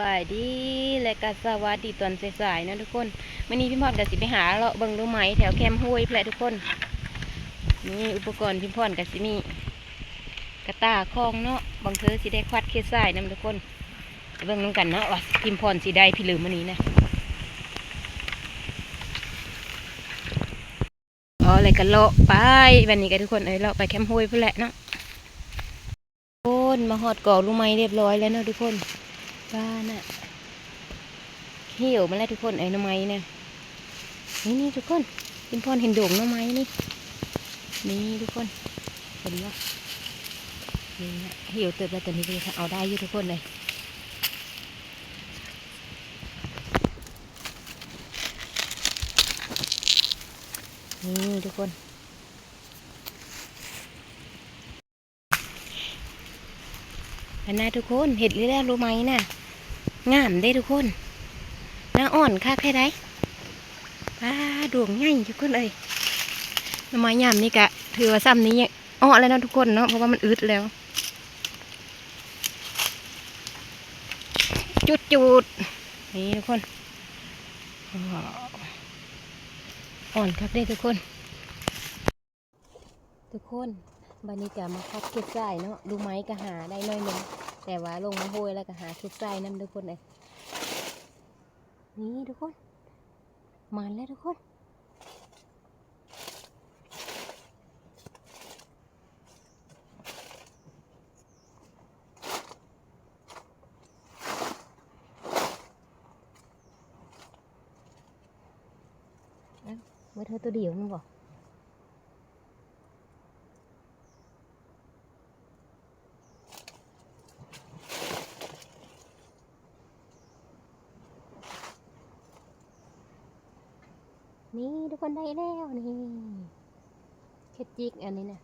บายดีและก็สวัสดีตอนสายๆนะทุกคนวันนี้พี่พรกับสิไปหาเลาะเบิ่งรู้ไหมแถวแคมห้วยแพละทุกคนนี่อุปกรณ์พี่พรกับสิมีกระตาคลองเนาะบางเธอสิได้ควัดเคสสายนะทุกคนเบิ่งน้ำกันเนาะว่าพิมพรสิได้พี่ลืมวันนี้นะอ๋ออะไรกันเลาะไปวันนี้กันทุกคนเอ้ยเลาะไปแคมห้วยแพละเนาะโอนมาหอดก่อรู้ไหมเรียบร้อยแล้วเนาะทุกคน บ้านอะเหี่ยวมาแล้วทุกคนไอ้หน้ำไม้เนี่ยนี่นี่ทุกคนเป็นพรเห็นโด่งหน้ำไม้นี่นี่ทุกคนเห็นปะนี่นะเหี่ยวเติบแล้วตัวนี้เลยค่ะเอาได้อยู่ทุกคนเลยนี่ทุกคนอันน่าทุกคนเห็ดหรือแล้วรู้ไหมน่ะ งามเด้ทุกคนน้าอ่อนค่ะแค่ไดป้าดวงใหญ่ทุกคนเลยน้ำไม้ยามนี่กะถือว่าซ้ำนี้อ้อแล้วนะทุกคนเนาะเพราะว่ามันอึดแล้ว จุดจุดนี่ทุกคนอ่อนครับเด้ทุกคน ทุกคนบันนี้กะมาคัดเก็ดทรายเนาะดูไม้ก็หาได้น้อยหนึง แต่ว่าลงมาโหยแล้วก็หาคิดใจน้ำทุกคนเลยนี่ทุกคนมันแล้วทุกคนเอ้าเมื่อเธอตัวเดียวมั้งบอก นี่ทุกคนได้แล้วนี่เค็ดจิกอันนี้นะ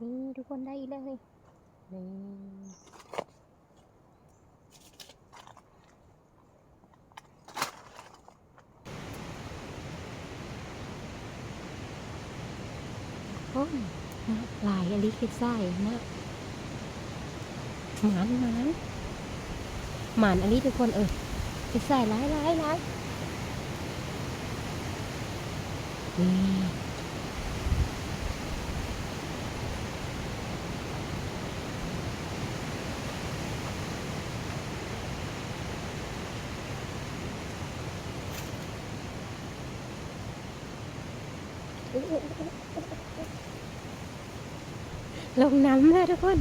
นี่ทุกคนได้แล้วนี่นี่โอ้ยนะหลายอันนี้คิดไส้นะหมานหมานหมานอันนี้ทุกคนเออคิดไส้หลายหลายหลายนี่ ลงน้ำเลยทุกคน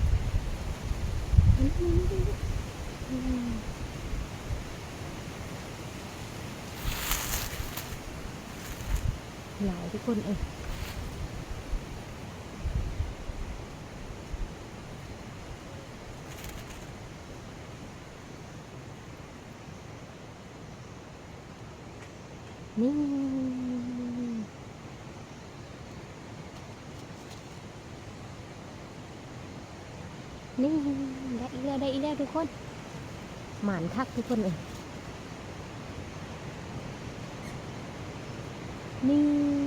หลายทุกคนเออนี่ นี่ได้อีกแล้วได้อีกแล้วทุกคน หมานคักทุกคนเลยนี่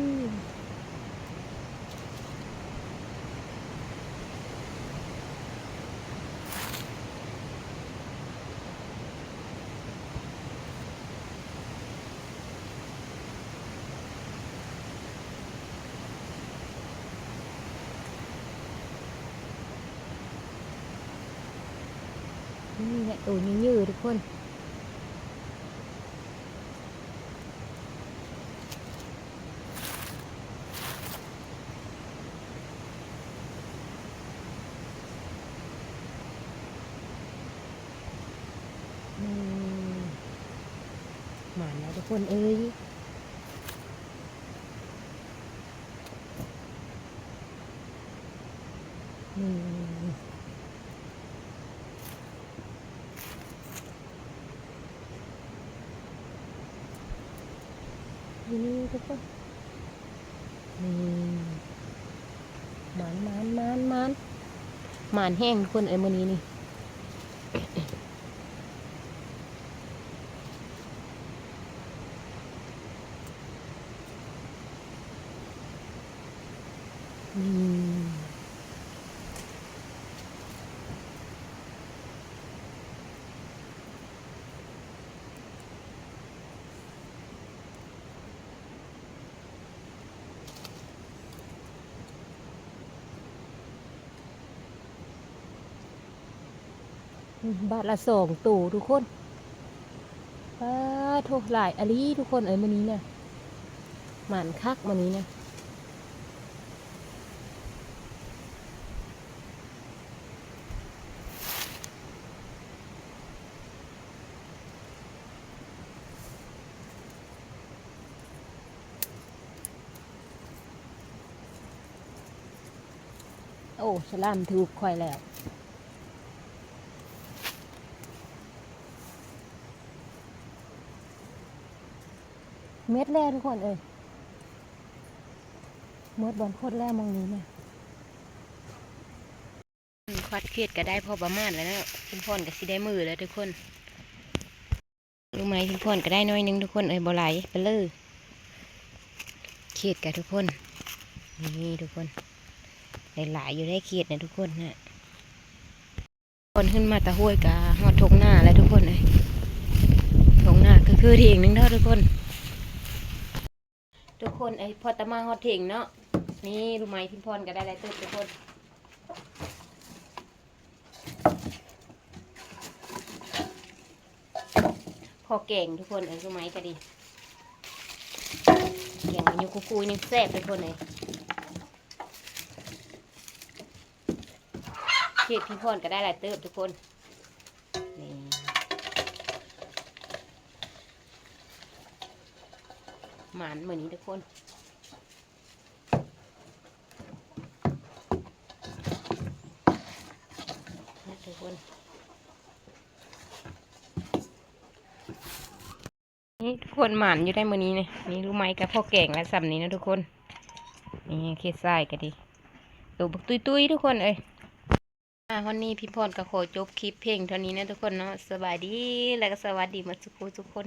นี่แหละตัวยืดๆทุกคนหมาแล้วทุกคนเอ้ยอืม นี่ทุกคนนี่หมานหมานหมานหมานหมานแห้งทุกคนไอ้มือนี้นี่นี่ บาทละสองตู่ทุกคนป้าโทหลายอลีทุกคนเอ้ยมันนี้เนี่ยหมันคักมันนี้เนี่ยโอ้สลามถูกคอยแล้ว เม็ดแรกทุกคนเอ้ยเม็ดบอลโคตรแรกมองนี้เนี่ยควัดเครียดก็ได้พอประมาณแล้วนะคุณพ่อนก็สิได้มือแล้วทุกคนรู้ไหมคุณพ่อนก็ได้น้อยนึงทุกคนเอ้ยบ่ไหลไปเลยเครียดกับทุกคน นี่ทุกคนหลายๆอยู่ได้เขียดนะทุกคนนะคนขึ้นมาตะห้วยกาหอดทงหน้าแล้วทุกคนเลยทงหน้าก็คือเถียงหนึงเท่าทุกคน ทุกคนไอพอตะมาหอดเถียงเนาะนี่รู้ไหมพิมพรก็ได้ไรเติบทุกคนพอเก่งทุกคนไอ้รู้ไหมก็ดีเก่งมันอยู่คูๆนี่แซ่บทุกคนเลยเค้กพี่พรก็ได้หลายเติบทุกคน หมานเหมือนนี้ทุกคนนะทุกคน นี่ทุกคนหมานอยู่ได้มือนี้เนี่ยนี่รู้ไหมกับพ่อแก่งและสำนี้นะทุกคน นี่เคสไส้ก็ดีตัวบุกตุยตุยๆทุกคนเอ้ยอาวันนี้พี่พรก็ขอจบคลิปเพลงเท่านี้นะทุกคนเนาะสบายดีแล้วก็สวัสดีมาสุกทุกคน